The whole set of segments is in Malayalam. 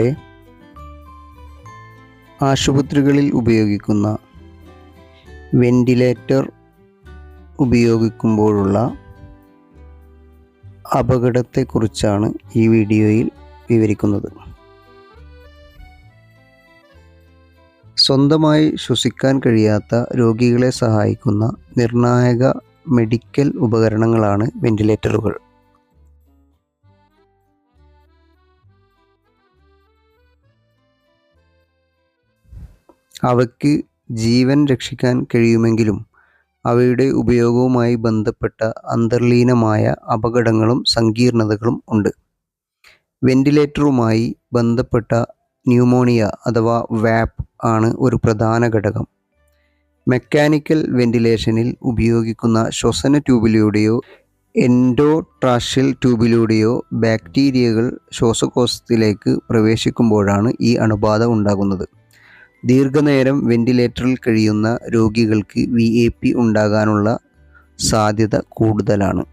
ആകട്ടെ ആശുപത്രികളിൽ ഉപയോഗിക്കുന്ന വെന്റിലേറ്റർ ഉപയോഗിക്കുമ്പോഴുള്ള അപകടത്തെക്കുറിച്ചാണ് ഈ വീഡിയോയിൽ വിവരിക്കുന്നത്. സ്വന്തമായി ശ്വസിക്കാൻ കഴിയാത്ത രോഗികളെ സഹായിക്കുന്ന നിർണായക മെഡിക്കൽ ഉപകരണങ്ങളാണ് വെന്റിലേറ്ററുകൾ. അവയ്ക്ക് ജീവൻ രക്ഷിക്കാൻ കഴിയുമെങ്കിലും അവയുടെ ഉപയോഗവുമായി ബന്ധപ്പെട്ട അന്തർലീനമായ അപകടങ്ങളും സങ്കീർണതകളും ഉണ്ട്. വെന്റിലേറ്ററുമായി ബന്ധപ്പെട്ട ന്യൂമോണിയ അഥവാ വാപ്പ് ആണ് ഒരു പ്രധാന ഘടകം. മെക്കാനിക്കൽ വെന്റിലേഷനിൽ ഉപയോഗിക്കുന്ന ശ്വസന ട്യൂബിലൂടെയോ എൻഡോട്രാഷ്യൽ ട്യൂബിലൂടെയോ ബാക്ടീരിയകൾ ശ്വാസകോശത്തിലേക്ക് പ്രവേശിക്കുമ്പോഴാണ് ഈ അണുബാധ ഉണ്ടാകുന്നത്. ദീർഘനേരം വെന്റിലേറ്ററിൽ കഴിയുന്ന രോഗികൾക്ക് വി എ പി ഉണ്ടാകാനുള്ള സാധ്യത കൂടുതലാണ്.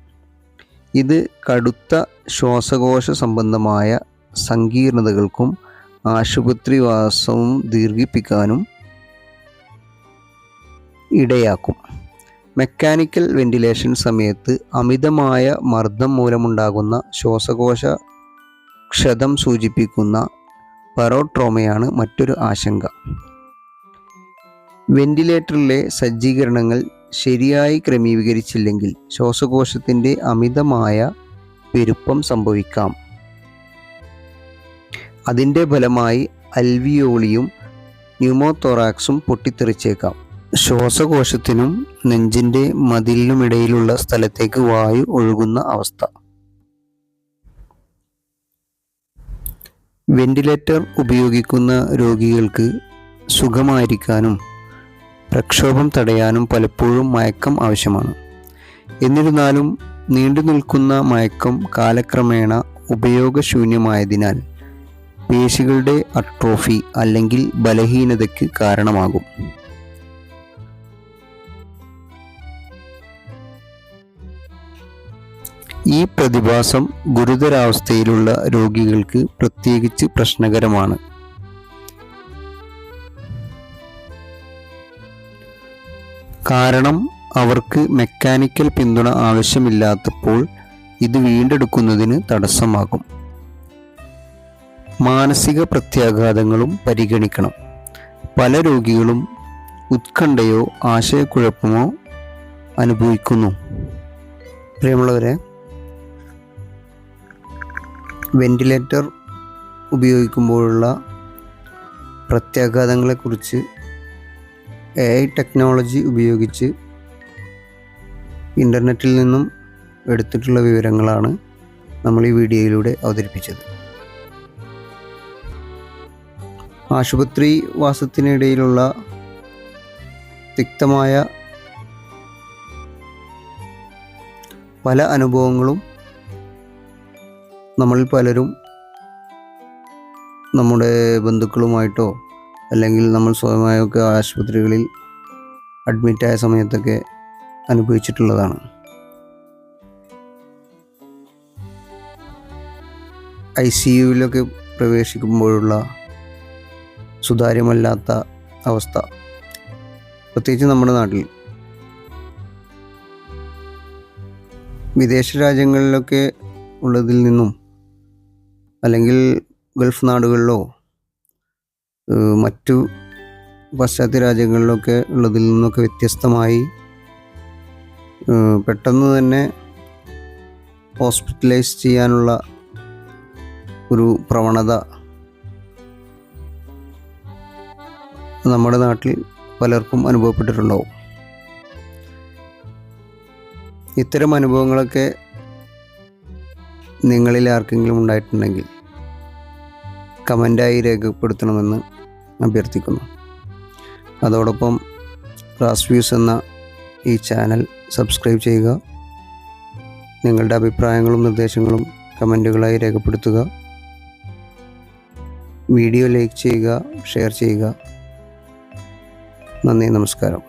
ഇത് കടുത്ത ശ്വാസകോശ സംബന്ധമായ സങ്കീർണതകൾക്കും ആശുപത്രിവാസവും ദീർഘിപ്പിക്കാനും ഇടയാക്കും. മെക്കാനിക്കൽ വെന്റിലേഷൻ സമയത്ത് അമിതമായ മർദ്ദം മൂലമുണ്ടാകുന്ന ശ്വാസകോശ ക്ഷതം സൂചിപ്പിക്കുന്ന പറോട്രോമയാണ് മറ്റൊരു ആശങ്ക. വെന്റിലേറ്ററിലെ സജ്ജീകരണങ്ങൾ ശരിയായി ക്രമീകരിച്ചില്ലെങ്കിൽ ശ്വാസകോശത്തിന്റെ അമിതമായ പെരുപ്പം സംഭവിക്കാം. അതിന്റെ ഫലമായി അൽവിയോളിയും ന്യൂമോതൊറാക്സും പൊട്ടിത്തെറിച്ചേക്കാം. ശ്വാസകോശത്തിനും നെഞ്ചിന്റെ മതിലിനുമിടയിലുള്ള സ്ഥലത്തേക്ക് വായു ഒഴുകുന്ന അവസ്ഥ. വെന്റിലേറ്റർ ഉപയോഗിക്കുന്ന രോഗികൾക്ക് സുഖമായിരിക്കാനും പ്രക്ഷോഭം തടയാനും പലപ്പോഴും മയക്കം ആവശ്യമാണ്. എന്നിരുന്നാലും നീണ്ടു നിൽക്കുന്ന മയക്കം കാലക്രമേണ ഉപയോഗശൂന്യമായതിനാൽ പേശികളുടെ അട്രോഫി അല്ലെങ്കിൽ ബലഹീനതയ്ക്ക് കാരണമാകും. ഈ പ്രതിഭാസം ഗുരുതരാവസ്ഥയിലുള്ള രോഗികൾക്ക് പ്രത്യേകിച്ച് പ്രശ്നകരമാണ്. കാരണം അവർക്ക് മെക്കാനിക്കൽ പിന്തുണ ആവശ്യമില്ലാത്തപ്പോൾ ഇത് വീണ്ടെടുക്കുന്നതിന് തടസ്സമാകും. മാനസിക പ്രത്യാഘാതങ്ങളും പരിഗണിക്കണം. പല രോഗികളും ഉത്കണ്ഠയോ ആശയക്കുഴപ്പമോ അനുഭവിക്കുന്നു. പ്രിയമുള്ളവരെ വെന്റിലേറ്റർ ഉപയോഗിക്കുമ്പോഴുള്ള പ്രത്യാഘാതങ്ങളെക്കുറിച്ച് എ ഐ ടെക്നോളജി ഉപയോഗിച്ച് ഇന്റർനെറ്റിൽ നിന്നും എടുത്തിട്ടുള്ള വിവരങ്ങളാണ് നമ്മൾ ഈ വീഡിയോയിലൂടെ അവതരിപ്പിച്ചത്. ആശുപത്രി വാസത്തിനിടയിലുള്ള തിക്തമായ പല അനുഭവങ്ങളും നമ്മളിൽ പലരും നമ്മുടെ ബന്ധുക്കളുമായിട്ടോ അല്ലെങ്കിൽ നമ്മൾ സ്വയമായൊക്കെ ആശുപത്രികളിൽ അഡ്മിറ്റായ സമയത്തൊക്കെ അനുഭവിച്ചിട്ടുള്ളതാണ്. ഐ സി യുവിലൊക്കെ പ്രവേശിക്കുമ്പോഴുള്ള സുതാര്യമല്ലാത്ത അവസ്ഥ. പ്രത്യേകിച്ച് നമ്മുടെ നാട്ടിൽ. വിദേശ രാജ്യങ്ങളിലൊക്കെ ഉള്ളതിൽ നിന്നും അല്ലെങ്കിൽ ഗൾഫ് നാടുകളിലോ മറ്റു പാശ്ചാത്യ രാജ്യങ്ങളിലൊക്കെ ഉള്ളതിൽ നിന്നൊക്കെ വ്യത്യസ്തമായി പെട്ടെന്ന് തന്നെ ഹോസ്പിറ്റലൈസ് ചെയ്യാനുള്ള ഒരു പ്രവണത നമ്മുടെ നാട്ടിൽ പലർക്കും അനുഭവപ്പെട്ടിട്ടുണ്ടാവും. ഇത്തരം അനുഭവങ്ങളൊക്കെ നിങ്ങളിൽ ആർക്കെങ്കിലും ഉണ്ടായിട്ടുണ്ടെങ്കിൽ കമന്റായി രേഖപ്പെടുത്തണമെന്ന് അഭ്യർത്ഥിക്കുന്നു. അതോടൊപ്പം റാസ്വ്യൂസ് എന്ന ഈ ചാനൽ സബ്സ്ക്രൈബ് ചെയ്യുക. നിങ്ങളുടെ അഭിപ്രായങ്ങളും നിർദ്ദേശങ്ങളും കമന്റുകളായി രേഖപ്പെടുത്തുക. വീഡിയോ ലൈക്ക് ചെയ്യുക ഷെയർ ചെയ്യുക. നന്ദി നമസ്കാരം.